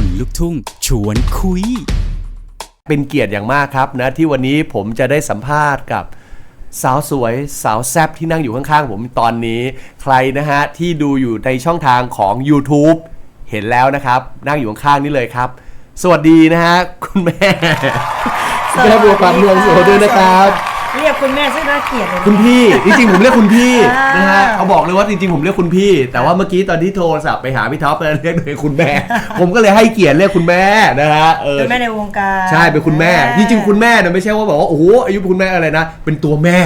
คนลุกทุ่ง ชวนคุย เป็นเกียรติอย่างมากครับนะที่วันนี้ผมจะได้สัมภาษณ์กับสาวสวยสาวแซบที่นั่งอยู่ข้างๆ ผมตอนนี้ ใครนะฮะ ที่ดูอยู่ในช่องทางของ YouTube เห็นแล้วนะครับ นั่งอยู่ข้างๆนี่เลยครับ สวัสดีนะฮะ คุณแม่ แม่บัวปันเมืองโสด้วยนะครับ เรียกคุณแม่ซึ่งน่าเกลียดเลยนะ คุณพี่ จริงๆผมเรียกคุณพี่อ่าน นะฮะเขาบอกเลยว่าจริงๆผมเรียกคุณพี่ แต่ว่าเมื่อกี้ตอนที่โทรศัพท์ไปหาพี่ท็อปเรียกเลยคุณแม่ ผมก็เลยให้เกียรติเรียกคุณแม่นะฮะเออ เป็นแม่ในวงการใช่เป็นคุณแม่อ่าจริงๆคุณแม่เนี่ยไม่ใช่ว่าแบบว่าโอ้โหอายุคุณแม่อะไรนะ เป็นตัวแม่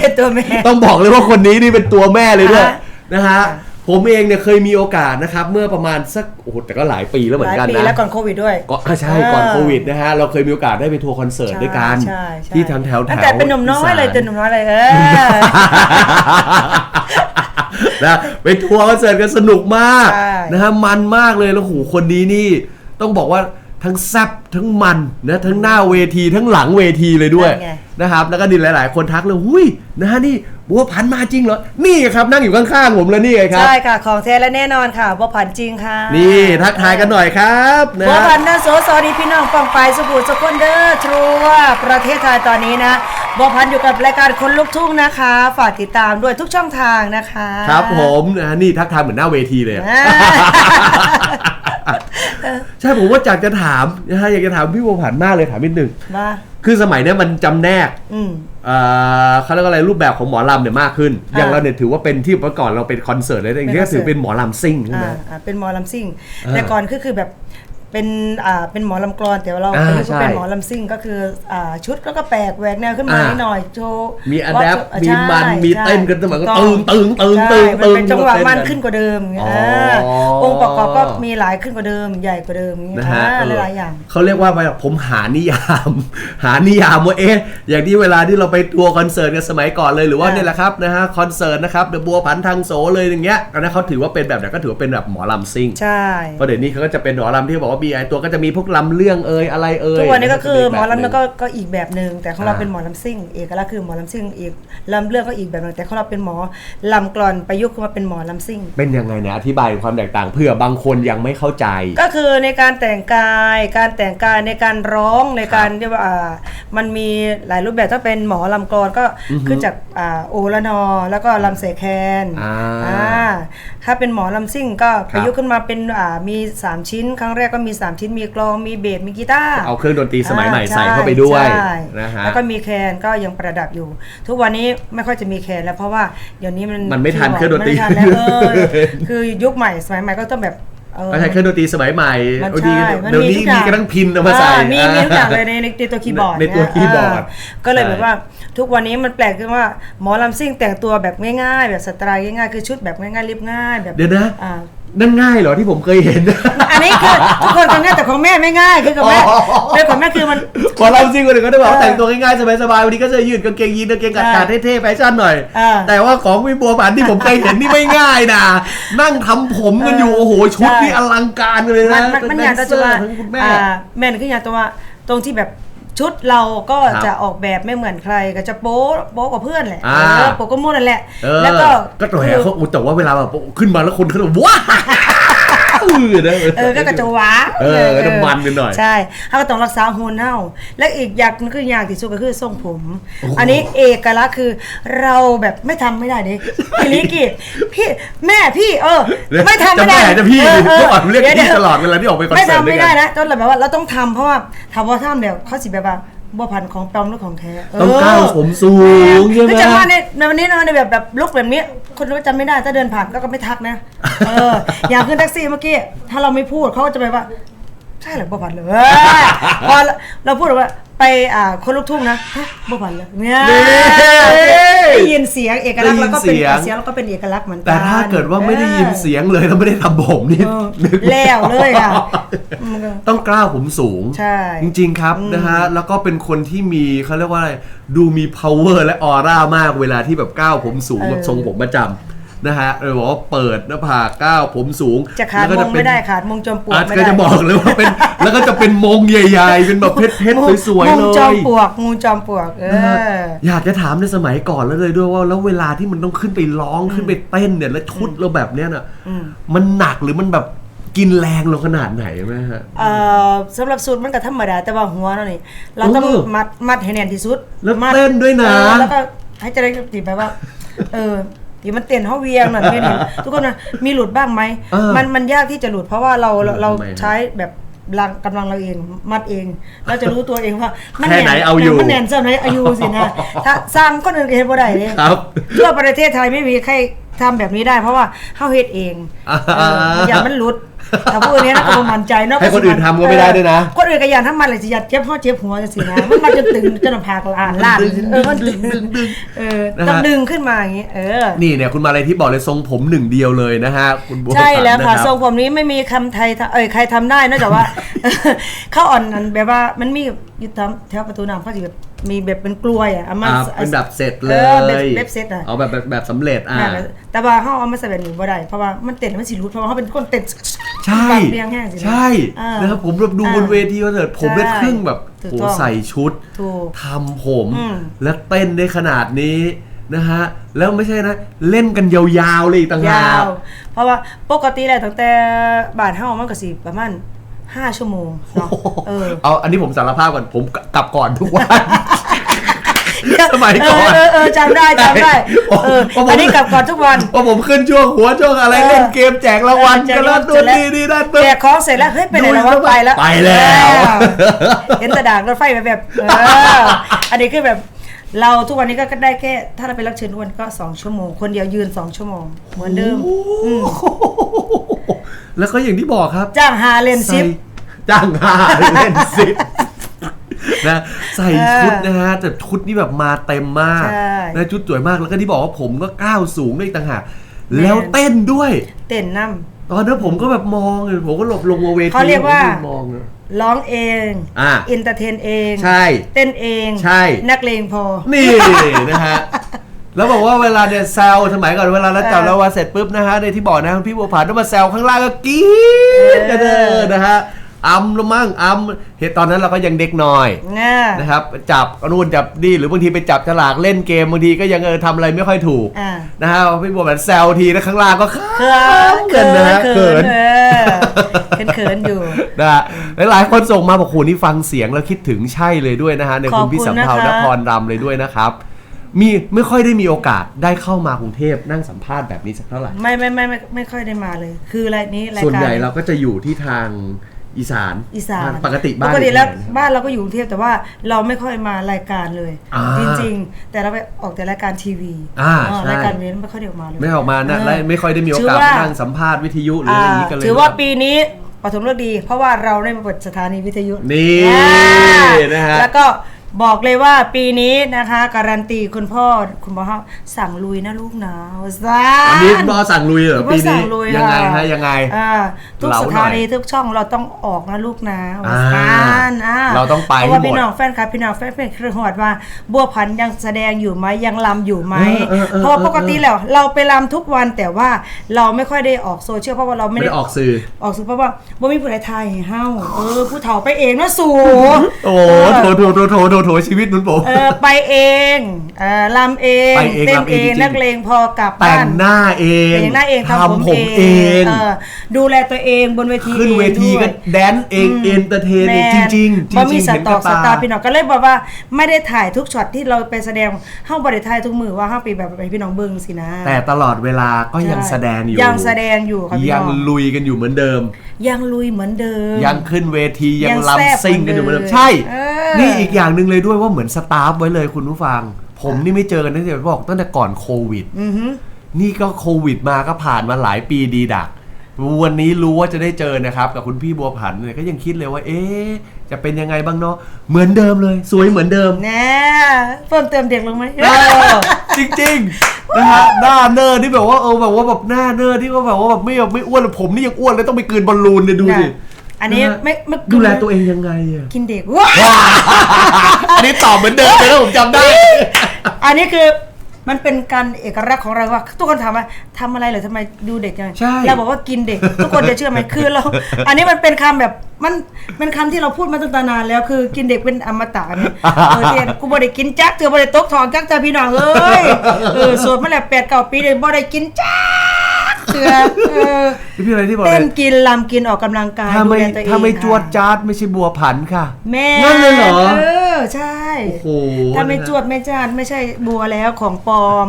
เป็นตัวแม่ ต้องบอกเลยว่าคนนี้นี่เป็นตัวแม่เลยด้วยอ่านะฮะ ผมเองเนี่ยเคยมีโอกาสนะครับ เมื่อประมาณสักโอ้โหแต่ก็หลายปีแล้วเหมืหอลายนกันปีนะ แล้วก่อนโควิดด้วย ก็อ่าใช่ก่อนอ่าโควิดนะฮะ เราเคยมีโอกาสได้ไปทัวร์คอนเสิร์ตด้วยกัน ใช่ใช่ที่ทางแถวแถวตั้งแต่เป็นหนุ่มน้อยเลยสาเป็นหนุ่มน้อยเลยเออ นะไปทัวร์คอนเสิร์ตกันสนุกมากใช่ นะฮะมันมากเลยแล้วโหคนนี้นี่ ต้องบอกว่า ทั้งแซบทั้งมันนะทั้งหน้าเวทีทั้งหลังเวทีเลยด้วยนั่นไง นะครับ แล้วก็ดินหลาย ๆ คนทักเลยหุยนะฮะนี่บัวพันธุ์มาจริงเหรอนี่ครับนั่งอยู่ข้างๆผมแล้วนี่ไงครับ ใช่ค่ะ ของแท้และแน่นอนค่ะบัวผันจริงค่ะนี่ทักทายกันหน่อยครับนะบัวฮะ ผันนะโสสวัสดีพี่น้องปองไปายสุขุมสุขคนเด้อทรูว่าประเทศไทยตอนนี้นะบัวพันอยู่กับรายการคนลุกทุ่งนะคะ ฝากติดตามด้วยทุกช่องทางนะคะ ครับผมนะฮะนี่ทักทายเหมือนหน้าเวทีเลยอะ อ่า ใช่ผมว่าอยากจะถามนะฮะอยากจะถามพี่บัวผันมากเลยถามนิดนึงมาคือสมัยเนี้ยมันจำแนกอืม เอ่อเขาเรียกว่าอะไรรูปแบบของหมอลำเนี่ยมากขึ้นอ่าอย่างเราเนี่ยถือว่าเป็นที่เมื่อก่อนเราเป็นคอนเสิร์ตเลยแต่อย่างนี้เป็นก็ถือคอนเสิร์ตเป็นหมอลำซิ่งใช่ไหม อ่าอ่าเป็นหมอลำซิ่งอ่าแต่ก่อนคือคือแบบ เป็นอ่าเป็นหมอลำกรอนแต่ว่าเราอ่าประยุกต์ใช่มาเป็นหมอลำซิ่งก็คืออ่าชุดแล้วก็แปลกแหวกแนวขึ้นมาอ่า นิดหน่อยโชว์มีอะแดปว่ามีใช่มันมีใช่เต้นกันสมัยก็ถูตึงตึงตึงใช่ตึงมันตึงเป็นจังหวะเต้นกันมันขึ้นกว่าเดิมอ๋ออ่าองค์ประกอบก็มีหลายขึ้นกว่าเดิมใหญ่กว่าเดิมอย่างเงี้ยนะฮะอ่าเออหลายๆอย่าง เขาเรียกว่าแบบผมหานิยาม หานิยามว่าเอ๊ะอย่างที่เวลาที่เราไปทัวร์คอนเสิร์ตกันสมัยก่อนเลยหรือว่าอ่า เนี่ยแหละครับนะฮะคอนเสิร์ตนะครับเดอะบัวพันทางโสเลยอย่างเงี้ยอันนั้นเขาถือว่าเป็นแบบไหนก็ถือว่าเป็นแบบหมอลำซิ่งใช่ เพราะเดี๋ยวนี้เขาก็จะเป็นหมอลำที่บอกว่ามีไอตัวก็จะมีพวกลำเรื่องเอ่ยอะไรเอ่ยทุกวันนี้ก็คือหมอลำแบนั่บนก็ก็อีกแบบหนึ่งแต่ของเราอ่าเป็นหมอลำซิ่ง เอกลักษณ์คือหมอลำซิ่งอีกลำเรื่องก็อีกแบบหนึงแต่ของเราเป็นหมอลำกลอนประยุกต์ขึ้นมาเป็นหมอลำซิ่ง เป็นยังไงเนี่ยอธิบายความแตกต่างเผื่อบางคนยังไม่เข้าใจ ก็คือในการแต่งกาย การแต่งกายในการร้องในการที่ว่าอ่ามันมีหลายรูปแบบถ้าเป็นหมอลำกรอนก็อือฮึขึ้นจากอ่าโอละนอ แล้วก็ลำเสแคนอ่าอ่าถ้าเป็นหมอลำซิ่งก็คปรับระยุกต์ขึ้นมาเป็นอ่ามี 3 ชิ้นครั้งแรกก็มี3ชิ้นมีกลองมีเบสมีกีตาร์เอาเครื่องดนตรีสมัยใหม่อ่ใส่เข้าไปด้วยใช่นะฮะแล้วก็มีแคนก็ยังประดับอยู่ ทุกวันนี้ไม่ค่อยจะมีแคนแล้วเพราะว่าเดี๋ยวนี้มันมันไม่ทันเครื่องดนตรีไม่ทันแล้วเออคือยุคใหม่สมัยใหม่ก็ต้องแบบเออไม่ใช่เครื่องดนตรีสมัยใหม่มันบางทีใช่มันเดี๋ยวนี้ทุมีอย่างกระทั่งพินเอามาใส่อ่มีมีทุกอย่างเลยในในในตัวคีย์บอร์ดในตัวเยคีย์บอร์ดเก็เลยใช่แบบว่าทุกวันนี้มันแปลกขึ้นว่าหมอลำซิ่งแต่งตัวแบบง่ายๆ แบบสไตล์ง่ายๆ คือชุดแบบง่ายๆเรียบง่ายแบบเดี๋ยวนะอ่า นั่นง่ายเหรอที่ผมเคยเห็น อันนี้คือทุกคนทำง่ายแต่ของแม่ไม่ง่ายคือของแม่อ๋อเป็นของแม่คือมันพอเราจริงคนอื่นก็ได้บอกว่าเออแต่งตัวง่ายๆสบายๆวันนี้ก็จะยืดกางเกงยีนกางเกงขาดใช่ๆเท่ๆแฟชั่นหน่อย เออแต่ว่าของพี่บัวผันที่ผมเคยเห็นนี่ไม่ง่ายนะนั่งทำผมกันอยู่เออโอ้โหชุดใช่นี่อลังการเลยมันะนมันมันอย่างทั้จะว่าทั้งคุณแม่ อ่าแม่นคืออย่างตัวว่าตรงที่แบบ ชุดเราก็ครับจะออกแบบไม่เหมือนใคร ก็จะโป๊ะโป๊ะกับเพื่อนแหละอ่าเออโป๊ะก็มุ่นนั่นแหละเออแล้วก็ก็ตัวแหเขาอุ๊ยแต่ว่าเวลาแบบขึ้นมาแล้วคนเขาแบบว้าวเออ นะเออก็กระจะว้าเออก็จะมันกันหน่อย ใช่เขาก็ต้องรักษาหุ่นเน่าและอีกอย่างหนึงคืออย่างที่สุดก็คือทรงผมโอ้โหอันนี้เอกลักษณ์คือเราแบบไม่ทำไม่ได้เด็กพี่ลิกิพี่แม่พี่เออ ไม่ทำไม่ได้จะแม่จะพี่เออเออเมื่อก่อนเรียกดี๋วพี่ดี๋วตลอดเวลาที่ออกไปคอนไม่เสิร์ตทำด้วยไม่กัได้นนะต้นแบบว่าเราต้องทำเพราะว่าทำว่าทำเดี๋ยวเขาสิแบบว่า บัวพันธุ์ของปลอมหรือของแท้ต้องก้าวผมสูงใช่ไหมคือจะว่าในในวันนี้นะในแบบแบบลุกแบบนี้ คนก็จำไม่ได้ถ้าเดินผ่านก็ก็ไม่ทักนะ เออ อย่างขึ้นแท็กซี่เมื่อกี้ ถ้าเราไม่พูดเขาก็จะไปว่า ใช่เหรอบัวพันธุ์เลยเออพอเราพูดว่าไปอ่าคนลูกทุ่งนะฮะบัวพันธุ์เลยเนี่ยนี่ได้ยินเสียงเอกลักษณ์แล้วก็เป็นได้ยินเสียงเสียงแล้วก็เป็นเอกลักษณ์เหมือนกันแต่ถ้าเกิดว่าไม่ได้ยินเสียงเลยแล้วไม่ได้ทำผมนี่เออนึกไม่แล้วเลยอะออกมันก็ต้องกล้าวผมสูงใช่จริง ๆครับนะฮะแล้วก็เป็นคนที่มีเขาเรียกว่าอะไรดูมี power และออร่ามากเวลาที่แบบก้าวผมสูงเออแบบทรงผมประจำ นะฮะเออบอกว่าเปิดหน้าผากก้าวผมสูงจะขาดแล้วมก็งเป็ไม่นได้ขาดมงจอมปลวกอาจไม่ก็ได้จะบอกเลยว่าเป็น แล้วก็จะเป็นมงใหญ่ๆเป็นแบบเพชรๆสวยๆมเลงจอมยปลวกงูจอมปลวกเอนะฮะออยากจะถามในสมัยก่อนแล้วเลยด้วยว่าแล้วเวลาที่มันต้องขึ้นไปร้องขึ้นไปเต้นเนี่ยแล้วชุดเราแบบเนี้ยน่ะอืมมันหนักหรือมันแบบกินแรงลงขนาดไหนไหมฮะเอ่อสำหรับสูตรมันก็ธรรมดาแต่ว่าหัวเนาะนี่เราต้องโอ้มัดมัดให้แน่นที่สุดแล้วมัดเต้นด้วยนะเออแล้วก็ให้จะได้ติดแบบว่า เออ ที่มันเต้นเฮาเวียงนั่นไม่เห็นทุกคนนะมีหลุดบ้างไหมเออมันมันยากที่จะหลุดเพราะว่าเราเราเราทำไมฮะใช้แบบแรงกำลังเราเองมัดเอง เราจะรู้ตัวเองว่ามัแค่ไหนเอาอยู่ มันแน่นเส้นไหนอายุสินะถ้าสร้างคนอื่นเห็นบ่ได้เลย ครับ ทั่วประเทศไทยไม่มีใครทำแบบนี้ได้เพราะว่าเฮาเฮ็ดเองอ่าเอออย่ามันหลุด แต่ผู้อื่นเนี้ยนะก็บ่มั่นใจเนาะให้คนอื่นทำก็ไม่ได้ด้วยนะ คนอื่นก็อย่าทำมันเลยสิอย่าเจ็บหัวเจ็บหัวจังซี่นะมันมันจะตึงจนพากลานล้านเออมันดึงดึงดึงเออนะฮะต้องดึงขึ้นมาอย่างงี้เออ นี่เนี่ยคุณมาเลยที่บอกเลยทรงผมหนึ่งเดียวเลยนะฮะคุณบัวใช่แล้วค่ะผันนรับทรงผมนี้ไม่มีคำไทยทำเอ้ยใครทำได้นอกจากว่าเข้าอ่อนนั้นแบบว่ามันมีอยู่ตามแถวประตูน้ำเขาจะแบบมีแบบเป็นกลวยอะเอามาอ่าเป็นแบบเสร็จเลเอยอแบบแบบเสร็จอะเอาแบบแบบแบบสำเร็จอ่านั่นแหละแต่ว่าเขาเอามาใส่แบบนี้บ่ได้เพราะว่ามันเต้นมันสิรู้เพราะว่าเขาเป็นคนเต้นใช่ปากเรียงแห้งสินะใช่อ่านะครับผมแบบดูอ่าบนเวทีคอนเสิร์ตผมได้ใช่ครึ่งแบบถูกโหต้องใส่ชุดถูกทำผม อืม และเต้นได้ขนาดนี้นะฮะแล้วไม่ใช่นะ เล่นกันยาวๆเลยอีกต่างหายาวกเพราะว่าปกติแล้วตั้งแต่บาทเฮามันก็สิประมาณ5ชั่วโมงเนาะเออ เอาอันนี้ผมสารภาพก่อนผมกลับก่อนทุกวัน สมัยก่อนเออเออเออจำได้จำได้เออผมอันนี้กลับก่อนทุกวันพอผมขึ้นช่วงหัวช่วงอะไรเออเล่นเกมแจกรางวัลแจกันกแล้วรางวัลตัวเสร็จแล้วนี้นี่นั่นปึ๊บแจกของเสร็จแล้วเฮ้ยไปไหนแล้ววะไปแล้วไปแล้วเห็นแต่ด่างรถไฟแบบแบบเอออันนี้คือแบบเราทุกวันนี้ก็ได้แค่ ถ้าเราไปรับเชิญทุกวันก็2ชั่วโมง คนเดียวยืน2ชั่วโมง เหมือนเดิมอืมแล้วก็อย่างที่บอกครับ จ้างหาเลนซิปใส่จ้างหาเล่นซิป นะใส่ชุดนะฮะแต่ชุดนี่แบบมาเต็มมากใช่นะชุดสวยมากแล้วก็ที่บอกว่าผมก็ก้าวสูงด้วยอีกต่างหากแน่แล้วเต้นด้วย เต้นน้ตอนนั้นผมก็แบบมองเลยผมก็หลบลงมาเวทีเขาเรียกว่าผมมองเลยำร้องเองอะอินเตอร์เทนเอง ใช่ เต้นเอง ใช่ นักเลงพอ นี่นะฮะ แล้วบอกว่าเวลาเนี่ยแซวสมัยก่อนเวลาเราจับเออแล้วว่าเสร็จปุ๊บนะฮะในที่บอกนะพี่บัวผ่านต้องมาแซวข้างล่างก็กรี๊ดกันเอเอออนะฮะ อำละมั่งอำเหตุตอนนั้นเราก็ยังเด็กหน่อยง่า นะครับ จับนู่นจับนี่หรือบางทีไปจับฉลากเล่นเกมบางทีก็ยังเออทำอะไรไม่ค่อยถูกอ่า นะฮะพี่บัวแบบแซวทีนะข้างล่างก็เขิเขินนะฮะเขิเขินนเออเขินเขินอยู่ นะฮะหลายๆคนส่งมาบอกโหนี่ฟังเสียงแล้วคิดถึงใช่เลยด้วยนะฮะในขอบคุณพี่คุณสำเภานะคะ นครรำเลยด้วยนะครับ มีไม่ค่อยได้มีโอกาสได้เข้ามากรุงเทพนั่งสัมภาษณ์แบบนี้สักเท่าไหร่ ไม่ไม่ไม่ไม่ไม่ค่อยได้มาเลย คืออะไรนี้รายการ ส่วนใหญ่เราก็จะอยู่ที่ทาง อีสานอีสานปกติบ้านปกติแล้วอยู่ที่ไหนบ้านเราก็อยู่กรุงเทพแต่ว่าเราไม่ค่อยมารายการเลยอ่าจริงๆ แต่เราไปออกแต่รายการทีวีอ่าเออใช่รายการนี้ไม่ค่อยได้ออกมาเลยไม่ออกมานะเออและไม่ค่อยได้มีโอกาสถือว่าไปนั่งสัมภาษณ์วิทยุหรืออะไรอย่างนี้กันเลยถือว่าปีนี้ปฐมฤกษ์ดี เพราะว่าเราได้มาเปิดสถานีวิทยุนี่อ่านะฮะแล้วก็ บอกเลยว่าปีนี้นะคะ การันตีคุณพ่อคุณพ่อสั่งลุยนะลูกนะซ่าอันนี้บอสั่งลุยเหรอคุณพ่ปีสั่นี้งลุยยังไงค่ฮะยังไงอ่าทุกเล่าสหน่อยถานีทุกช่องเราต้องออกนะลูกนะอ่าซ่านอ่าเราต้องไปเพราะว่าให้หมดพี่น้องแฟนคลับพี่น้องแฟนเพลงคือหอดว่า บัวพันธุ์ยังแสดงอยู่ไหมยังลำอยู่ไหมเออเออเออเพราะว่าปกติแล้วเราไปลำทุกวันแต่ว่าเราไม่ค่อยได้ออกโซเชียลเพราะว่าเราไม่ไม่ได้ได้ออกสื่อออกสื่อเพราะว่าบ่มีผู้ใดทายให้เฮาเออผู้เฒ่าไปเองนะสู่โอ้โหโถโถโถโถโถโถชีวิตนุ่นผม เออไปเองเออลำเองไปเองเต้นลำเอเองงจริงๆ นักเลงพอกลับแต่บ้างนหน้าเองเองหน้าเองทำผมผมเอเองงเออดูแลตัวเองบนเวทีขึ้นเวทีองด้ก็ยแดนเองเอนเตอร์เทนเองจริงๆจริงๆบ่มีสเห็นตกัอบกสตาตา ร์พี่น้องก็เลยบอกว่าไม่ได้ถ่ายทุกช็อตที่เราไปแสดงเฮาบ่ได้ถ่ายทุกมือว่าเฮาไปแบบไปพี่น้องเบิ่งสินะแต่ตลอดเวลาก็ยังแสดงอยู่ ยังแสดงอยู่ค่ะพี่ยัน้งองลุยกันอยู่เหมือนเดิม ยังลุยเหมือนเดิม ยังขึ้นเวทียังยังแซ่บลำซิ่งกันอยู่เหมือนเดิมเหมือนเดิมใช่ เออนี่อีกอย่างหนึ่งเลยด้วยว่าเหมือนสตาฟไว้เลยคุณผู้ฟัง ผมนี่ไม่เจอกันตั้งแต่บอกตั้งแต่ก่อนโควิดอือฮึนี่ก็โควิดมาก็ผ่านมาหลายปีดีดัก วันนี้รู้ว่าจะได้เจอนะครับ กับคุณพี่บัวผันเนี่ยก็ยังคิดเลยว่า เอ๊ะจะเป็นยังไงบ้างเนาะเหมือนเดิมเลย สวยเหมือนเดิมแน่เพิ่มเติมเด็กลงไหมเออจริงๆนะฮะหน้าเนอร์ที่แบบว่าเออแบบว่าแบบหน้าเนอร์ที่ว่าแบบว่าแบบไม่แบบไม่อ้วนเลยผมนี่ยังอ้วนเลยต้องไปกลืนบอลลูนเนี่ยดูดิน่ะ อันนี้ะฮะไม่ไม่ดูแลตัวเองยังไงอะกินเด็กว้าอันนี้ตอบเหมือนเดิมเลยนะผมจำได้ อันนี้คือมันเป็นการเอกลักษณ์ของเราว่า ทุกคนถามว่าทำอะไรเหรอทำไมดูเด็กจังใช่เราบอกว่ากินเด็ก ทุกคนจะเชื่อไหมคือเรา อันนี้มันเป็นคำแบบมันเป็นคำที่เราพูดมาตั้งแต่นานแล้วคือกินเด็กเป็นอมตะเนี่ยเออเทียนกูบ่ได้กินจักเธอบ่ได้ตกทองจักเธอพี่น้องเอ้ยเออสวดมาแล้วแปดเก้าปีเลยบ่ได้กินจัก เชื่อเออพี่อะไรที่บอกเต้เลนยกินลำกินออกกำลังกายถ้าไม่ดูแลตัวเองถ้าไม่ค่ะจวดจาดไม่ใช่บัวผันค่ะ แม่นั่นเลยเหรอ เออ ใช่โอ้โหถ้าไม่จวดไม่จาดไม่ใช่บัวแล้วของปลอม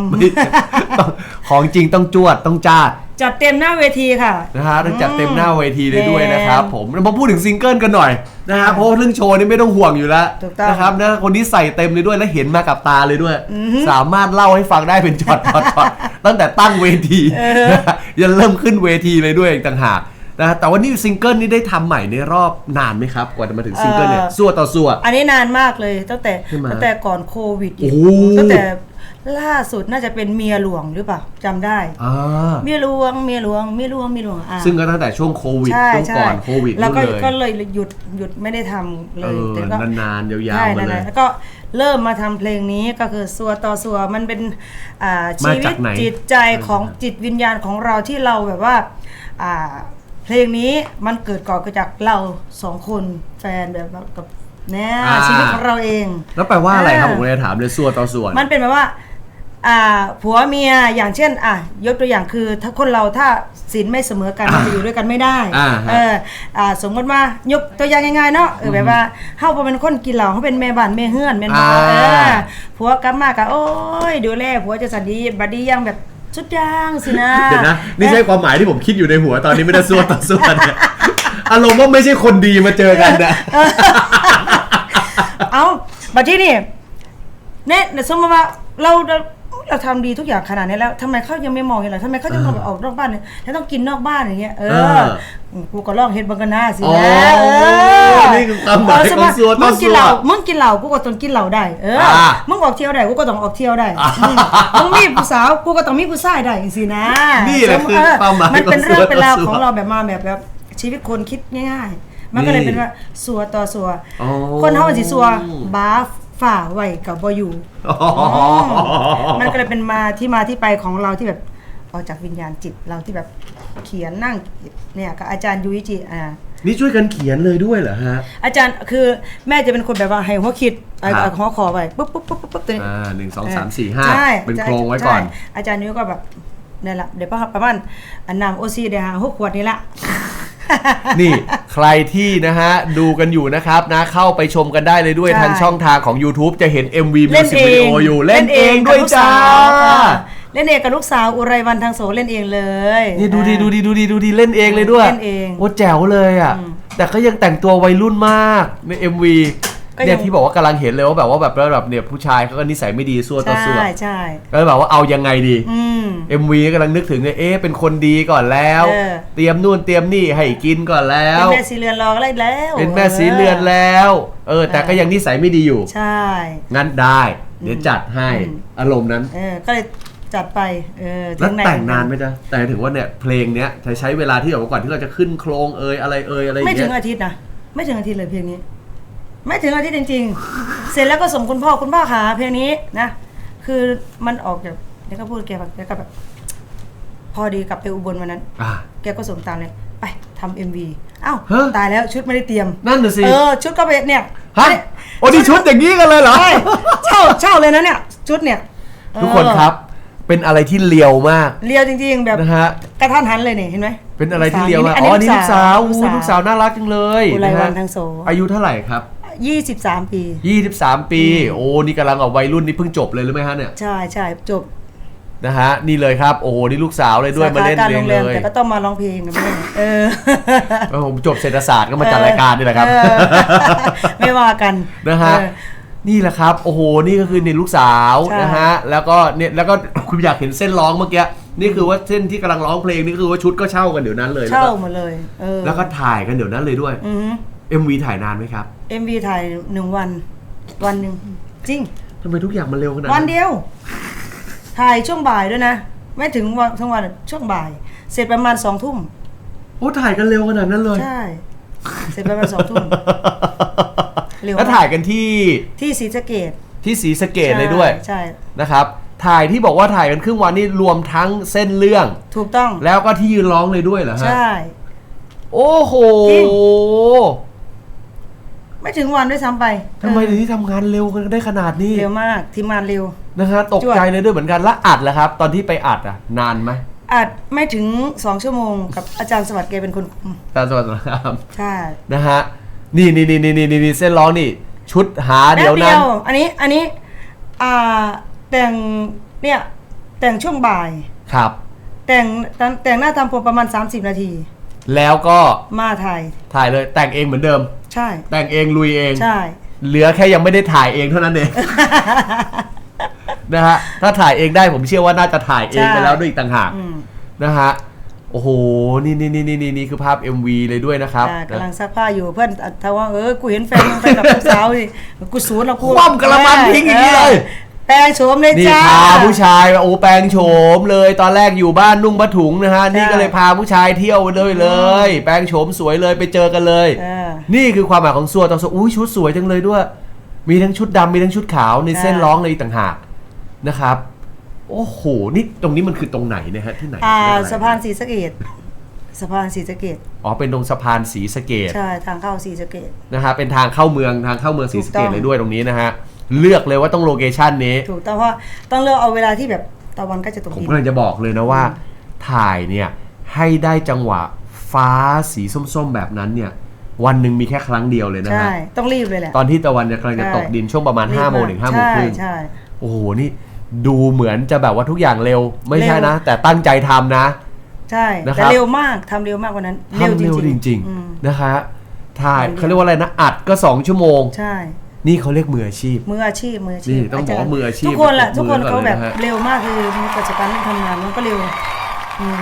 ต้องของจริงต้องจวดต้องจาดจัดเต็มหน้าเวทีค่ะนะฮะต้องจัดเต็มหน้าเวทีเลยด้วยแมนนะครับผมเรามาพูดถึงซิงเกิลกันหน่อยนะฮะเพราะว่าเรื่องโชว์นี่ไม่ต้องห่วงอยู่แล้วถูกต้องนะครับนะคนที่ใส่เต็มเลยด้วยและเห็นมากับตาเลยด้วย สามารถเล่าให้ฟังได้เป็นช็อตช็อตช็อตตั้งแต่ตั้งเวทีนะฮะยันเริ่มขึ้นเวทีเลยด้วยอีกต่างหาก นะฮะแต่ว่านี่ซิงเกิลนี่ได้ทำใหม่ในรอบนานไหมครับ กว่าจะมาถึงซิงเกิลเนี่ยสัวต่อสัวอันนี้นานมากเลยตั้งแต่ใช่ไหมตั้งแต่ก่อนโควิดอีกโอ้ ตั้งแต่ล่าสุดน่าจะเป็นเมียหลวงหรือเปล่าจำได้ อ่าเมียหลวงเมียหลวงเมียหลวงเมียหลวงอะซึ่งก็ตั้งแต่ช่วงโควิดใช่ช่วงใช่ก่อนโควิดแล้วก็นู่นเลยก็เลยหยุดหยุดไม่ได้ทำเลเอยอแต่ก็ นานๆยาวใช่ๆมานั่นเลแหย ละแล้วก็เริ่มมาทำเพลงนี้ก็คือสัวต่อสัวมันเป็นอ่ามาชีวิจาตกไหนจิตใจของจิตวิญญาณของเราที่เราแบบว่าอ่า เพลงนี้มันเกิดก่อนจากเราสองคนแฟนแบบว่ากับเนี่ยชีวิตของเราเอง แล้วแปลว่าอะไรครับอ่าผมเลยถามเลยสัวต่อสัวมันเป็นแบบว่าอ่าผัวเมียอย่างเช่นอะยกตัวอย่างคือถ้าคนเราถ้าศีลไม่เสมอกันมันจะอยู่ด้วยกันไม่ได้อ่าฮะเอออ่าสมมติว่ายกตัวอย่างง่ายๆเนาะเออแบบว่าเฮาบ่เป็นคนกินเหล้าเฮาเป็นแม่บ้านแม่เฮือนแม่นบ่อ่า เออผัวกลับมาก็โอ้ยดูแลผัวจะสันดีบัดดีอย่างแบบ สุดย่างสินะเดี๋ยวนะ นี่ใช่ความหมายที่ผมคิดอยู่ในหัวตอนนี้ไม่ได้สัวต่อสัวเนี่ยอารมณ์ว่าไม่ใช่คนดีมาเจอกันนะเอาบัดที่นี่เนี่ยสมมติว่าเรา เราเราทำดีทุกอย่างขนาดนี้แล้วทำไมเขายังไม่มองอย่างไรทำไมเขายังต้องไปออกนอกบ้านเนี่ยแล้วต้องกินนอกบ้านอย่างเงี้ยเอเอออกูก็ลองเฮ็ดบังกันหน้าสิอ๋อนะเออนี่คือความหมายเออสของซัวต่มึองกินเหล้าซัวมึงกินเหล้ากูก็ต้องกินเหล้าได้เอออ่ามึงออกเที่ยวได้กูก็ต้องออกเที่ยวได้อืมมึงมีผู้สาวกูก็ต้องมีผู้ชายได้สินะนี่แหละคือความหมายมันเป็นของเรื่องซัวเป็นราวต่อซัวของเราแบบมาแบบแบบชีวิตคนคิดง่ายๆ มันก็เลยเป็นว่าสัวต่อสัว อ๋อ คนเฮามันสิสัวบ้า ฝ่าไว้กับบ่อยู่อ๋อมันก็เลยเป็นมาที่มาที่ไปของเราที่แบบออกจากวิญญาณจิตเราที่แบบเขียนนั่งเนี่ยกับอาจารย์ยูอิจิอ่านี่ช่วยกันเขียนเลยด้วยเหรอฮะ อาจารย์คือแม่จะเป็นคนแบบว่าให้หัวคิดเอาครับเอาหัวคอไว้ปุ๊บปุ๊บปุ๊บปุ๊บปุ๊บตัวนี้อ่าหนึ่งสองสามสี่ห้าใช่เป็นโครงไว้ก่อนใช่อาจารย์นิ้วก็แบบนี่แหละเดี๋ยวประมาณอันนำโอซีเดี๋ยวหาหกขวดนี้ละ นี่ใครที่นะฮะ ดูกันอยู่นะครับนะเข้าไปชมกันได้เลยด้วยใช่ ทางช่องทางของ YouTube จะเห็น MV เล่น Music เอ Video งอยู่เล่นเองด้วยกับลูกจ้าสาวอ่าเล่นเองกับลูกสาวอุไรวันทางโสเล่นเองเลย นี่ดูดีอ่าดูดีดูดีดูดีเล่นเองเลยด้วยเล่นเองโอ้แจ๋วเลยอะอืมแต่ก็ยังแต่งตัววัยรุ่นมากใน MV ก็ยังเนี่ยที่บอกว่ากำลังเห็นเลยว่าแบบว่าแบบแบบเนี่ยผู้ชายเขาก็นิสัยไม่ดีซัวต่อซัวใช่ใช่ก็เลยแบบว่าเอายังไงดี อืม MV กำลังนึกถึงเลยเอ๊ะเป็นคนดีก่อนแล้ว เออ เตรียมนู่นเตรียมนี่ให้กินก่อนแล้เป็นว แม่สีเรือนรออะไรแล้วเป็นแม่สีเรือนแล้ว เออ แต่ก็ยังนิสัยไม่ดีอยู่ ใช่ งั้นได้ เดี๋ยวจัดให้อืม อารมณ์นั้น เออก็เลยจัดไปเออแล้วถึไหแต่งนานไหมจ๊ะแต่ถึงว่าเนี่ยเพลงเนี้ยจะใช้เวลาที่แบบว่าก่อนที่เราจะขึ้นโครงเอยอะไรเอยอะไรอย่าไม่งถึเงี้งยอาทิตย์นะไม่ถึงอาทิตย์เลยเพลงนี้ ไม่ถึงอาทิตย์จริง ๆ เสร็จแล้วก็ส่งคุณพ่อคุณพ่อขาเพลงนี้นะ คือมันออกจากเดี๋ยวก็พูดแกแบบแกก็แบบพอดีกลับไปอุบลวันนั้น อ่าแกก็ส่งตามเลยไปทำเอ็มวีอ้าวฮะ ตายแล้วชุดไม่ได้เตรียม นั่นน่ะสิเออ ชุดก็ไปเนี่ยฮะโอ้นี่ชุดอย่างนี้กันเลยเหรอ ใช่เช่าเช่าเลยนะเนี่ย ชุดเนี่ยทุกคนเออครับ เป็นอะไรที่เลียวมากเรียวจริงๆแบบนะฮะ กระทันหันเลยเนี่ยเห็นไหมเป็นอะไรที่เลียวมากอ๋อนี่ลูกสาวอู้ลูกสาวน่ารักจังเลยอุไรนะวัฮะนทางโส อายุเท่าไหร่ครับ ยี่สิบสามปี 23 ปี โอ้นี่กำลังเอาวัยรุ่นนี่เพิ่งจบเลยหรือไหมฮะเนี่ยใช่ใช่จบนะฮะนี่เลยครับโอ้โหนี่ลูกสาวเลยด้วยมาเล่นสขการเพลโรงงแรเลมยแต่ก็ต้องมาร้องเพลงนะแม่เออเออผมจบเศรษฐศาสตร์ก็มาจัดรายการนี่แหละครับเออไม่ว่ากันนะฮะเออนี่แหละครับ โอ้โห นี่ก็คือนี่ลูกสาวใช่นะฮะ แล้วก็เนี่ยแล้วก็คุณอยากเห็นเส้นร้องเมื่อกี้ นี่คือว่าเส้นที่กำลังร้องเพลงนี่คือว่าชุดก็เช่ากันเดี๋ยวนั้นเลย เช่าแล้วก็หมดเลยเออแล้วก็ถ่ายกันเดี๋ยวนั้นเลยด้วยอือ MV ถ่ายนานไหมครับ เอ็มวีถ่ายหนึ่งวัน วันหนึ่งจริง ทำไมทุกอย่างมันเร็วขนาดวันเดียว ถ่ายช่วงบ่ายด้วยนะ ไม่ถึงวันทั้งวันช่วงบ่าย เสร็จประมาณสองทุ่มโอ้ถ่ายกันเร็วขนาดนั้นเลย ใช่ เสร็จประมาณสองทุ่ม เร็วมาก แล้วถ่ายกันที่ที่ศรีสะเกดที่ศรีสะเกดเลยด้วยใช่ นะครับ ถ่ายที่บอกว่าถ่ายกันครึ่งวันนี่รวมทั้งเส้นเรื่อง ถูกต้องแล้วก็ที่ยืนร้องเลยด้วยเหรอฮะใช่ โอ้โหจริง ไม่ถึงวันด้วยซ้ำไปทำไมเอถึองที่ทำงานเร็วกันได้ขนาดนี้เร็วมากทีมงานเร็วนะฮะตกใจเลยด้วยเหมือนกันแล้วอัดแล้วครับ ตอนที่ไปอัดอะ นานไหมอาจไม่ถึงสองชั่วโมงกับอาจารย์สวัสดิ์แกเป็นคนคุมตามสวัสดิ์ครับใช่นะฮะนี่นี่นี่นี่นี่นี่เส้นร้องนี่ ชุดหาเดี๋ยวแป๊บนั้นอันนี้อันนี้อ่าแต่งเนี่ยแต่งช่วงบ่ายครับ แต่งแต่งหน้าทำผมประมาณ 30 นาที แล้วก็มาถ่ายถ่ายเลยแต่งเองเหมือนเดิม ใช่ แต่งเองลุยเอง ใช่ เหลือแค่ยังไม่ได้ถ่ายเองเท่านั้นเอง นะฮะ ถ้าถ่ายเองได้ผมเชื่อว่าน่าจะถ่ายเองไปแล้วด้วยอีกต่างหากอืมนะฮะ โอ้โห นี่นี่นี่นี่นี่นี่คือภาพ MV เลยด้วยนะครับอ่ากำลังซักผ้าอยู่เพื่อนถ้าว่าเออกูเห็นแฟนมึงไปกับสาวดิกูสูนแล้วกูคว่ำกระมังทิ้งอย่างนี้เลย แปลงโฉมเลยนี่จ้า พาผู้ชายโอ้แปลงโฉมเลยตอนแรกอยู่บ้านนุ่งผ้าถุงนะฮะ นี่ก็เลยพาผู้ชายเที่ยวเลยเลย แปลงโฉมสวยเลยไปเจอกันเลยเออนี่คือความหมายของซัวตอนซัวอุ้ยชุดสวยจังเลยด้วย มีทั้งชุดดำมีทั้งชุดขาวในเส้นค่ะร้องเลยอีกต่างหากนะครับ โอ้โหนี่ตรงนี้มันคือตรงไหนเนะฮะที่ไหนอ่าเรียกอะไรสะพานสีสะเกดสะพานสีสะเกดอ๋อเป็นตรงสะพานสีสะเกดใช่ทางเข้าสีสะเกด นะฮะเป็นทางเข้าเมืองทางเข้าเมืองสีสะเกถูดกต้อง เลยด้วยตรงนี้นะฮะ เลือกเลยว่าต้องโลเคชันนี้ ถูกต้องเพราะต้องเลือกเอาเวลาที่แบบตะวันก็จะตกผมดินกำลังจะบอกเลยนะว่า ถ่ายเนี่ย ให้ได้จังหวะฟ้าสีส้มๆ แบบนั้นเนี่ย วันหนึ่งมีแค่ครั้งเดียวเลยนะใช่ ฮะ ต้องรีบเลยแหละ ตอนที่ตะวันเนี่ยกำลังจะตกดินช่วงประมาณ5้าโมงถึงห้าโมงครึ่งใช่ใช่ โอ้โหนี่ดูเหมือนจะแบบว่าทุกอย่างเร็วไม่ใช่เร็วนะแต่ตั้งใจทำนะ ใช่นะครับแต่เร็วมากทำเร็วมากกว่านั้นทำเร็วจริงอืมๆนะคะถ่ายทำเร็วเขาเรียกว่าอะไรนะ อัดก็ 2 ชั่วโมง ใช่ นี่เขาเรียกมืออาชีพ มืออาชีพมืออาชีนี่พต้องบอกว่ามืออาชีพทุกคนแหละปรบมือทุกคนก่อนเขาเลยแบบนะฮะ เร็วมากคือมีประสบการณ์เรื่องทำงานมันก็เร็วอืม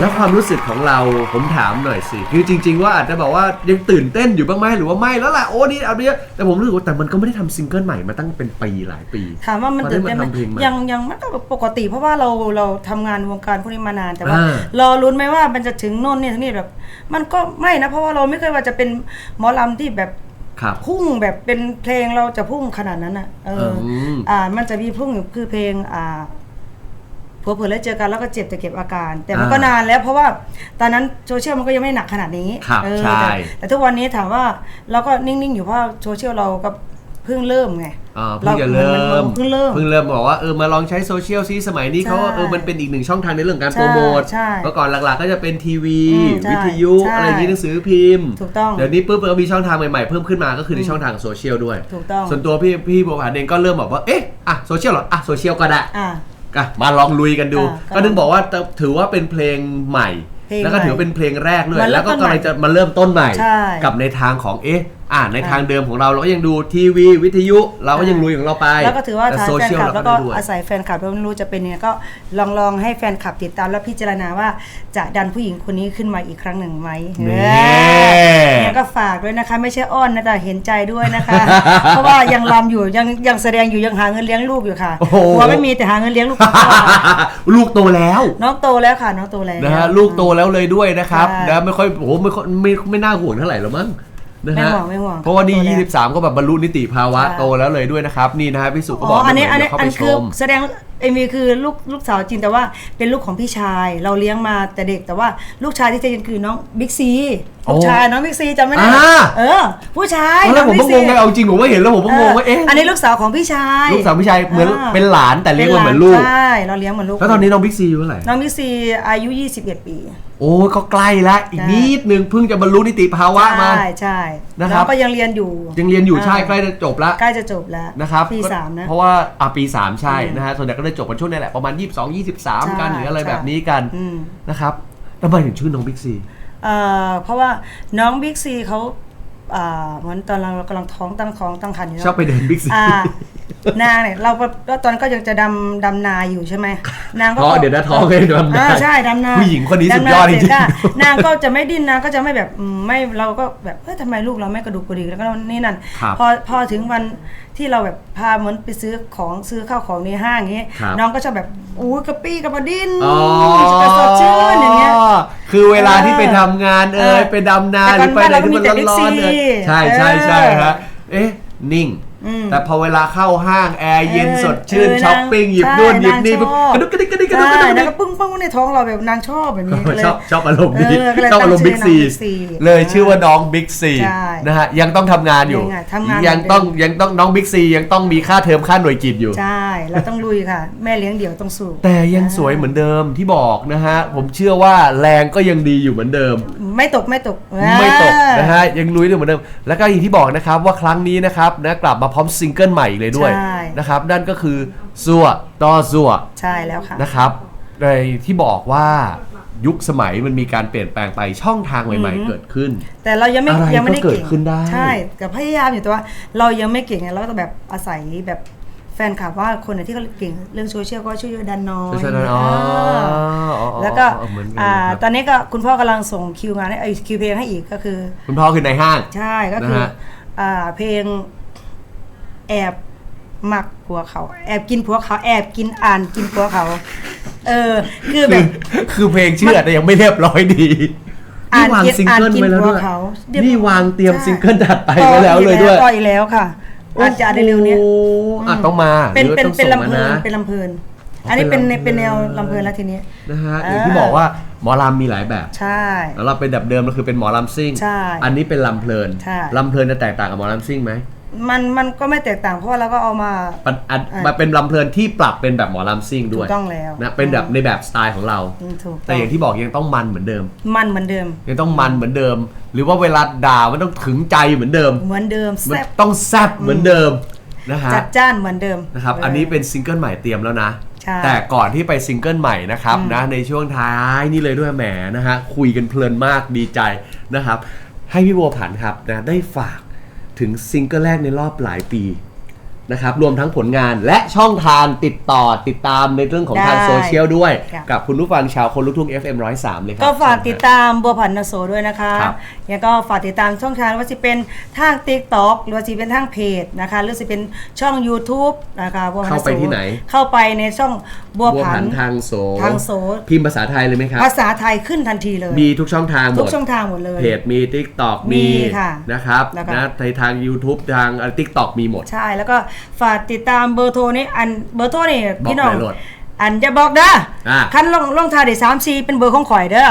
แล้วความรู้สึกของเราผมถามหน่อยสิ คือจริง ๆ ว่าอาจจะบอกว่ายังตื่นเต้นอยู่บ้างไหมหรือว่าไม่แล้วล่ะโอ้นี่เอาเนี้ยแต่ผมรู้สึกว่าแต่มันก็ไม่ได้ทำซิงเกิลใหม่มาตั้งเป็นปีหลายปี ถามว่ามันพอได้ตื่นเต้นไหมมาทำเพลงใหม่ยังยังมันก็ปกติ เพราะว่าเราเราทำงานวงการพวกนี้มานานแต่ว่าอ่ารอลุ้นไหมว่ามันจะถึงโน่นนี่ถึงนี่แบบ มันก็ไม่นะเพราะว่าเราไม่เคยว่าจะเป็นหมอลำที่แบบ ครับ พุ่งแบบเป็นเพลงเราจะพุ่งขนาดนั้นอะ เอออม อ่า มันจะมีพุ่งอยู่คือเพลงอ่าผัวเผื่อแล้วเจอกันแล้วก็เจ็บแต่เก็บอาการ แต่มันก็อ่านานแล้วเพราะว่าตอนนั้นโซเชียลมันก็ยังไม่หนักขนาดนี้ครับเออใช่แต่แต่ทุกวันนี้ถามว่าเราก็นิ่งๆอยู่เพราะว่าโซเชียลเราก็ เพิ่งเริ่มไงอ่าเพิ่งจะเริ่เรามเพิ่งเริ่มเพิ่งเริ่มบอกว่าเออมาลองใช้โซเชียลซิสมัยนี้เขาใช่เออมันเป็นอีกหนึ่งช่องทางในเรื่องการใช่โปรโมทใช่เมื่อก่อนหลักๆก็จะเป็นทีวีอืมใช่วิทยุใช่อะไรอย่างนี้หนังสือพิมพ์ถูกต้องเดี๋ยวนี้ปุ๊บก็มีช่องทางใหม่ๆเพิ่มขึ้นมาก็คือในช่องทางโซเชียลด้วยถูกต้องส่วนตัวพี่พี่บัวผันเองก็เริ่มบอกว่าเอ๊ะอะโซเชียลเหรออะโซเชียลก็ได้อ่าอะมาลองลุยกันดูอะก็ถึงบอกว่าถือว่าเป็นเพลงใหม่ เพลงแล้วก็ถือว่าเป็นเพลงแรกด้วยมาเริ่แล้วมก็ต้นใหม่กำลังจะมาเริ่มต้นใหม่ ใช่กับในทางของเอ๊ะอ่าในอะทางเดิมของเราเราก็ยังดูทีวีวิทยุเราก็ยังลุยของเราไปแล้วก็ถือว่าแต่ทางโซแฟนเชียลคลับเราแล้วก็ก็ได้ด้วย อาศัยแฟนคลับเราไม่รู้จะเป็นยังไงก็ลองลองให้แฟนคลับติดตามและพิจารณาว่าจะดันผู้หญิงคนนี้ขึ้นมาอีกครั้งหนึ่งไหมนี่เออเนี่ยก็ฝากด้วยนะคะ ไม่ใช่อ้อนนะแต่เห็นใจด้วยนะคะ เพราะว่ายังรำอยู่ยังยังแสดงอยู่ยังหาเงินเลี้ยงลูกอยู่ค่ะโอ้โห หัวไม่มีแต่หาเงินเลี้ยงลูก ลูกโตแล้วน้องโตแล้วค่ะน้องโตแล้ว นะฮะลูกโตแล้วเลยด้วยนะครับใช่ นะไม่ค่อยโอ้โหไม่ค่อยไม่ไม่น่าห่วงเท่าไหร่แล้วมั้งนะไม่ฮะห่วงไม่ห่วงเพราะว่านี่โตแล้ว23 ก็แบบบรรลุนิติภาวะใช่ โตแล้วเลยด้วยนะครับ นี่นะฮะพี่สุก็อ๋บออกอันนี้ด้วยอันนี้เดี๋ยวเข้าอัไปนชคือม แสดงเอ็มวีคือลูกลูกสาวจริงแต่ว่าเป็นลูกของพี่ชายเราเลี้ยงมาแต่เด็กแต่ว่าลูกชายที่แท้จริงคือน้องบิ๊กซีโอ้ลูกชายน้องบิ๊กซีจำไม่ได้อ่า เออ ผู้ชายตอนแรกผมบิ๊ก็งงไงเอาจริงผมก็เห็นแล้วผมก็งงว่าเอ๊ะอันนี้ลูกสาวของพี่ชายลูกสาวพี่ชายเหมือนอ่าเป็นหลานแต่เลี้ยงมาเหมือนลูก ใช่เราเลี้ยงเหมือนลูกแล้วตอนนี้น้องบิ๊กซีอยู่เท่าไหร่ น้องบิ๊กซีอายุ 21 ปี โอ้ยก็ใกล้ละอีกใช่นิดนึงเพิ่งจะบรรลุนิติภาวะมาใช่ใช่นะครับน้องก็ยังเรียนอยู่ยังเรียนอยู่ใช่าใกล้จะจบละใกล้จะจบแล้วนะครับปีก็สามนะเพราะว่าอะปี3ใช่อืมนะฮะส่วนใหญ่ก็ได้จบกันช่วงนี้แหละประมาณ 22 23 กันใช่หรืออะไรใช่แบบนี้กันอืมนะครับทำไมถึงชื่อน้องบิ๊กซีเอ่อเพราะว่าน้องบิ๊กซีเขาอ่า เหมือนตอนเรากำลังท้องตั้งท้องตั้งครรภ์อยู่เนอะชอบไปเดินบิ๊กซีอ่านางเนี่ยเราก็ก็ตอนนนก็ยังจะดำดำนาอยู่ใช่ไหมนางก็ท้องเดี๋ยวนะท้องเลยดำนาอ่าใช่ดำนาผู้หญิงคนนี้สุดยอดจริงๆำนาเสก็นางก็จะไม่ดิ้นนางก็จะไม่แบบอืมไม่เราก็แบบเฮ้ยทำไมลูกเราไม่กระดูกกระดิกแล้วก็นี่นั่นครับพอพอถึงวัน ที่เราแบบพาเหมือนไปซื้อของซื้อข้าวของในห้างอย่างเงี้ยครับ น้องก็จะแบบอู้กระปี้กระบดิ้นอ๋อกระสดชื่นอย่างเงี้ย คือเวลาที่ไปทำงานเอ่ยเออไปดำนาแต่หรือไปไหนก่อนที่มันบ้านเราก็มีแต่ร้อนๆเอ่ย Big C ใช่ใช่ใช่เออ ฮะเอ๊ะนิ่งอืม แต่พอเวลาเข้าห้างแอร์เย็นเออสดชื่นเออช้อปปิ้งนางหยิบนู่นใช่หยิบนี่นางชอบกระดุกกระดิกกระดิกกระดุกกใช่ระดิกกระแล้ดิวกก็ปึ้งปังในท้องเราแบบนางชอบแบบนี้ก็เลยชอบชอบอารมณ์นี้เออก็เลยชอบอารมณ์ตั้บิ๊งกชื่ซีอน้อง Big C เลยชื่อว่าน้องบิ๊กซีใช่นะฮะยังต้องทำงานอยู่ยังไงทำงานยังเหมือนเดิมต้องยังต้องน้องบิ๊กซียังต้องมีค่าเทอมค่าหน่วยกิจอยู่ใช่เราต้องลุยค่ะ แม่เลี้ยงเดี่ยวต้องสู้แต่ยังสวยเหมือนเดิมที่บอกนะฮะผมเชื่อว่าแรงก็ยังดีอยู่เหมือนเดิม ไม่ตกไม่ตกไม่ตกนะฮะยังลุยได้เหมือนเดิม แล้วก็อย่างที่บอกนะครับว่าครั้งนี้นะครับนะกลับมาพร้อมซิงเกิลใหม่อีกเลยด้วยใช่ นะครับนั่นก็คือซัวต่อซัว ใช่แล้วค่ะ นะครับในที่บอกว่ายุคสมัยมันมีการเปลี่ยนแปลงไปช่องทางใหม่ ๆ เกิดขึ้น แต่เรายังไม่อะไรยังไม่ได้ก็เกิดเก่งขึ้นได้ ใช่แต่พยายามอยู่แต่ว่า เรายังไม่เก่งไงเราก็ต้องแบบอาศัยแบบแฟนคลับว่าคนไหนที่เขาเก่งเรื่องโซเชียลก็ช่วยๆดันน้อยช่วยๆดันอ๋ออ๋อแล้วก็อ๋อเหมือนกันอ่าครับตอนนี้ก็คุณพ่อกำลังส่งคิวงานให้ไอคิวเพลงให้อีกก็คือ คุณพ่อคือในห้าง ใช่ก็คือนะฮะ อ่าเพลง แอบหมักผัวเขา แอบกินผัวเขา แอบกินอ่านกินผัวเขา เออ คือแบคือบคือเพลงชื่ออาจจะยังไม่เรียบร้อยดีอ่านนี่วางกินซิงเกิลอ่านกินไว้แล้วด้วยหัวเขาเดี๋ยวนี่วางเตรียมใช่ซิงเกิลถัดไปไว้แล้วเลยด้วยต่ออีกแล้วค่ะอาจจะเร็วๆเนี้ยโอ้อะต้องมาเป็นหรือเป็นต้องเป็นส่งลำมาเพลินนะเป็นลำเพลินอ๋ออัอันนี้เป็นเป็นลำเพลินเป็นแนวลำเพลินแล้วทีนี้นะฮะอ่าอย่างที่บอกว่าหมอลำมีหลายแบบใช่แล้วเราเป็นแบบเดิมก็คือเป็นหมอลำซิ่งใช่อันนี้เป็นลำเพลินใช่ลำเพลินจะแตกต่างกับหมอลำซิ่งไหม มันมันก็ไม่แตกต่างเพราะว่าเราก็เอามามันอันอะมันเป็นลำเพลินที่ปรับเป็นแบบหมอลำซิ่งด้วยถูกต้องแล้วนะเป็นแบบในแบบสไตล์ของเรา อืมถูกแต่อย่างที่บอกยังต้องมันเหมือนเดิม มันเหมือนเดิม ยังต้องมันเหมือนเดิม หรือว่าเวลาด่ามันต้องถึงใจเหมือนเดิมเหมือนเดิมมันแซ่บต้องแซ่บเหมือนเดิมนะฮะจัดจ้านเหมือนเดิมนะครับอันนี้เป็นซิงเกิลใหม่เตรียมแล้วนะ ใช่ แต่ก่อนที่ไปซิงเกิลใหม่นะครับนะในช่วงท้ายนี่เลยด้วยแหมนะฮะคุยกันเพลินมากดีใจนะครับ ให้พี่บัวผันครับนะได้ฝาก ถึงซิงเกิลแรกในรอบหลายปี นะครับรวมทั้งผลงานและช่องทางติดต่อติดตามในเรื่องของทางได้โซเชียลด้วยครับกับคุณผู้ฟังชาวคนลุกทุ่ง FM 103 เลยครับ ก็ฝากติดตามบัวผันนโสด้วยนะคะครับ แล้วก็ฝากติดตามช่องทางว่าจะเป็นทาง t ิ k t o k หรือว่าจะเป็นทางเพจนะคะ หรือจะเป็นช่อง YouTube นะคะบัวผันนโสเข้าไปที่ไหน เข้าไปในช่องบัวบัวผัผันน ทางโซทางโส พิมพ์ภาษาไทยเลยไหมครับ ภาษาไทยขึ้นทันทีเลย มีทุกช่องทางหมทุกด ช่องทางหมดเลย เพจมี TikTok มีมีค่ะนะครับแล้วก็ นะในทาง YouTube ทาง TikTok มีหมด ใช่แล้วก็ฝากติดตามเบอร์โทรนี้อันเบอร์โทรนี่บอกพี่น้องหน่อยโหลดอันจะบอกเด้ออา คันลงลงทายได้สามสี่เป็นเบอร์ของข่อยเด้อ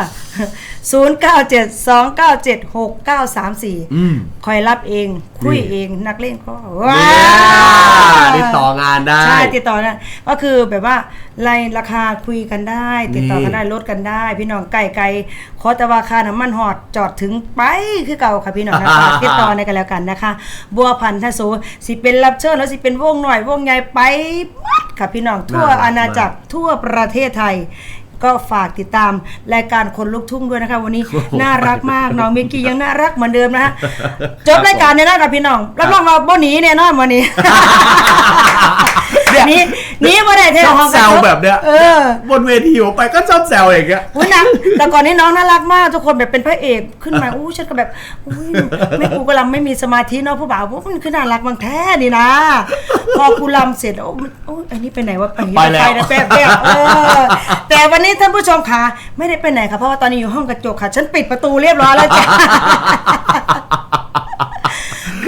ศูนย์เก้าเจ็ดสองเก้าเจ็ดหกเก้าสามสี่อืม คอยรับเอง คุยนี่ เองนักเล่นก็เนี่ยติดต่องานได้ ใช่ติดต่อนะก็คือแบบว่า ไล่ราคาคุยกันได้ ติดต่อกันได้ลดกันได้ พี่น้องไก่ไก่ขอแต่ว่าค่าน้ำมันหอดจอดถึงไปคือเก่าค่ะพี่น้องนะคะติดต่อในกันแล้วกันนะคะ บัวพันธ์ทโสสิเป็นรับเชิญแล้วสิเป็นวงหน่อยวงใหญ่ไปหมดค่ะพี่น้องทั่วน่ารักอาณาจักรทั่วประเทศไทย ก็ฝากติดตามรายการคนลุกทุ่งด้วยนะคะ วันนี้น่ารักมากน้องมิกกี้ยังน่ารักเหมือนเดิมนะฮะจบรายการเนี่ยนะกับพี่น้องรับรองว่าบ่หนีแน่นอนวันนี้ เนี่ยหนี่นี่มาได้เท่ชอบของแซวแบบเนี้ยเออบนเวทีผมไปก็ชอบแซวอย่างเงี้ยอุ้ยนะแต่ก่อนนี้น้องน่ารักมากทุกคนแบบเป็นพระเอกขึ้นมาอู้ฉันก็แบบอุ้ยไม่กูกำลังไม่มีสมาธิเนาะผู้บ่าวว่ามันคือน่ารักบางแท้ดีนะ พอกูลำเสร็จโอ้มันโอ้ยอันนี้ไปไหนวะไปแล้วนะแป๊บแป๊บเออแต่วันนี้ท่านผู้ชมค่ะไม่ได้ไปไหนค่ะเพราะว่าตอนนี้อยู่ห้องกระจกค่ะ ฉันปิดประตูเรียบร้อยแล้วจ้ะ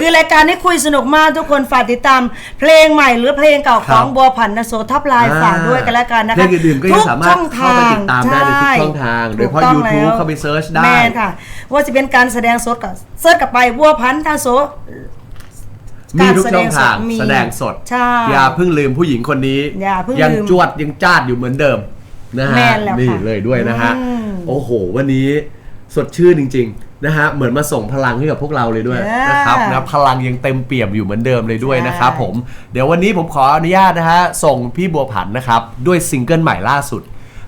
คือรายการนี้คุยสนุกมากทุกคนฝากติดตาม เพลงใหม่หรือเพลงเก่าของบัวผันนโสทับลายฝากด้วยกันแล้วกันนะคะเพลงอื่นๆก็ยังสามารถทุช่องเข้าไปติดตามได้ในทุกช่องทาง โดยเฉพาะถูกต้อง YouTube แล้วเข้าไปเซิร์ชได้แม่นค่ะ ว่าจะเป็นการแสดงสดกับเซิร์ชกลับไปบัวพันธ์ทางโสมีทุกช่องทางมีแสดงสดใช่อย่าเพิ่งลืมผู้หญิงคนนี้อย่าเพิ่งยังลืมจวดยังจ้าดอยู่เหมือนเดิม นะฮะแม่นแล้วค่ะนี่เลยด้วยนะฮะอืมโอ้โห วันนี้สดชื่นจริง ๆ นะฮะเหมือนมาส่งพลังให้กับพวกเราเลยด้วยเย้นะครับนะพลังยังเต็มเปี่ยมอยู่เหมือนเดิมเลยด้วยใช่นะครับผม เดี๋ยววันนี้ผมขออนุญาตนะฮะส่งพี่บัวผันนะครับด้วยซิงเกิลใหม่ล่าสุด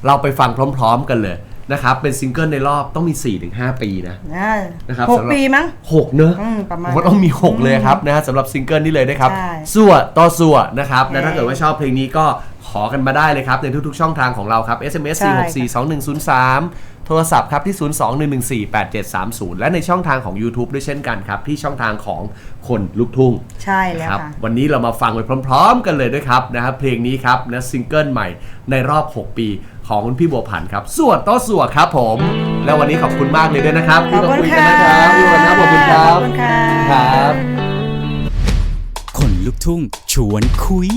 เราไปฟังพร้อม ๆ กันเลยนะครับเป็นซิงเกิลในรอบต้องมี 4-5 ปีนะ อ่านะครับหกสำหรับ ปีมั้ง หกเนอะอืมประมาณผมว่าต้องมี6เลยครับนะฮะสำหรับซิงเกิลนี้เลยนะครับใช่สัวต่อสัวนะครับและเย้ถ้าเกิดว่าชอบเพลงนี้ก็ ขอกันมาได้เลยครับ ในทุกๆช่องทางของเราครับ SMS ใช่4642103 โทรศัพท์ครับที่ 021148730 และในช่องทางของ YouTube ด้วยเช่นกันครับ ที่ช่องทางของคนลูกทุ่งใช่แล้วครับค่ะ วันนี้เรามาฟังไปพร้อม ๆ กันเลยด้วยครับนะครับเพลงนี้ครับนะซิงเกิลใหม่ในรอบ 6 ปีของคุณพี่บัวผันครับสวดต่อสวดครับผม แล้ววันนี้ขอบคุณมากเลยด้วยนะครับขอบที่มาคุณคุยกัค่ะนนะครับพี่วันนะขอบคุณครับขอบคุณค่ะ ครับ คนลุกลูกทุ่งชวนคุย